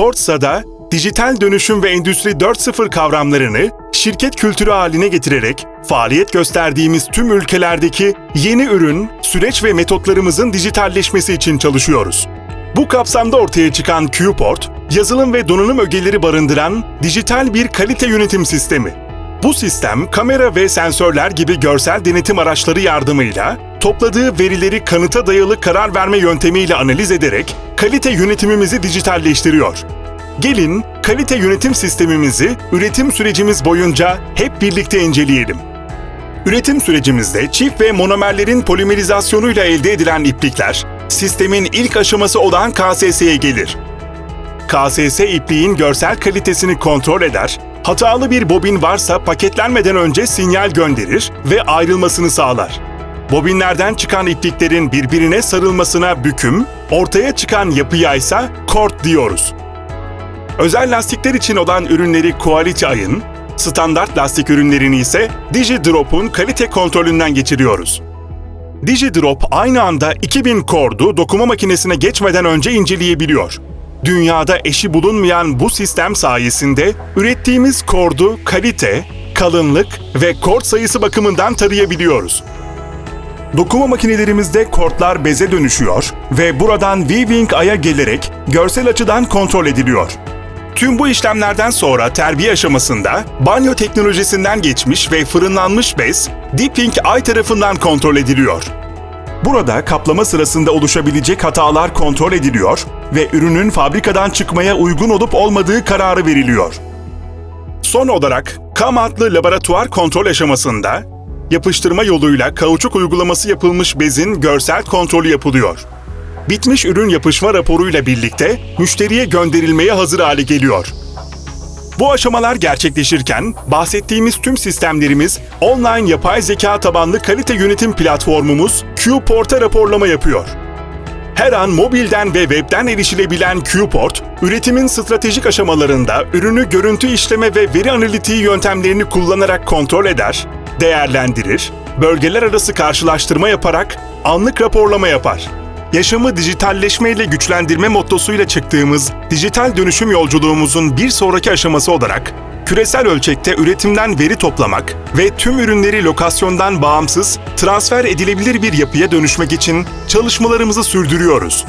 Kortsa'da dijital dönüşüm ve endüstri 4.0 kavramlarını şirket kültürü haline getirerek faaliyet gösterdiğimiz tüm ülkelerdeki yeni ürün, süreç ve metotlarımızın dijitalleşmesi için çalışıyoruz. Bu kapsamda ortaya çıkan Qport, yazılım ve donanım ögeleri barındıran dijital bir kalite yönetim sistemi. Bu sistem kamera ve sensörler gibi görsel denetim araçları yardımıyla topladığı verileri kanıta dayalı karar verme yöntemiyle analiz ederek kalite yönetimimizi dijitalleştiriyor. Gelin kalite yönetim sistemimizi üretim sürecimiz boyunca hep birlikte inceleyelim. Üretim sürecimizde çift ve monomerlerin polimerizasyonuyla elde edilen iplikler, sistemin ilk aşaması olan KSS'ye gelir. KSS ipliğin görsel kalitesini kontrol eder, hatalı bir bobin varsa paketlenmeden önce sinyal gönderir ve ayrılmasını sağlar. Bobinlerden çıkan ipliklerin birbirine sarılmasına büküm, ortaya çıkan yapıya ise kort diyoruz. Özel lastikler için olan ürünleri Quality Ay'ın, standart lastik ürünlerini ise DigiDrop'un kalite kontrolünden geçiriyoruz. DigiDrop aynı anda 2000 kordu dokuma makinesine geçmeden önce inceleyebiliyor. Dünyada eşi bulunmayan bu sistem sayesinde ürettiğimiz kordu kalite, kalınlık ve kort sayısı bakımından tarayabiliyoruz. Dokuma makinelerimizde kortlar beze dönüşüyor ve buradan Weaving Ay'a gelerek görsel açıdan kontrol ediliyor. Tüm bu işlemlerden sonra terbiye aşamasında banyo teknolojisinden geçmiş ve fırınlanmış bez Deeping Eye tarafından kontrol ediliyor. Burada kaplama sırasında oluşabilecek hatalar kontrol ediliyor ve ürünün fabrikadan çıkmaya uygun olup olmadığı kararı veriliyor. Son olarak KAM adlı laboratuvar kontrol aşamasında yapıştırma yoluyla kauçuk uygulaması yapılmış bezin görsel kontrolü yapılıyor. Bitmiş ürün yapışma raporuyla birlikte müşteriye gönderilmeye hazır hale geliyor. Bu aşamalar gerçekleşirken bahsettiğimiz tüm sistemlerimiz online yapay zeka tabanlı kalite yönetim platformumuz Qport'a raporlama yapıyor. Her an mobilden ve webden erişilebilen Qport, üretimin stratejik aşamalarında ürünü görüntü işleme ve veri analitiği yöntemlerini kullanarak kontrol eder, değerlendirir, bölgeler arası karşılaştırma yaparak anlık raporlama yapar. Yaşamı dijitalleşmeyle güçlendirme mottosuyla çıktığımız dijital dönüşüm yolculuğumuzun bir sonraki aşaması olarak küresel ölçekte üretimden veri toplamak ve tüm ürünleri lokasyondan bağımsız, transfer edilebilir bir yapıya dönüşmek için çalışmalarımızı sürdürüyoruz.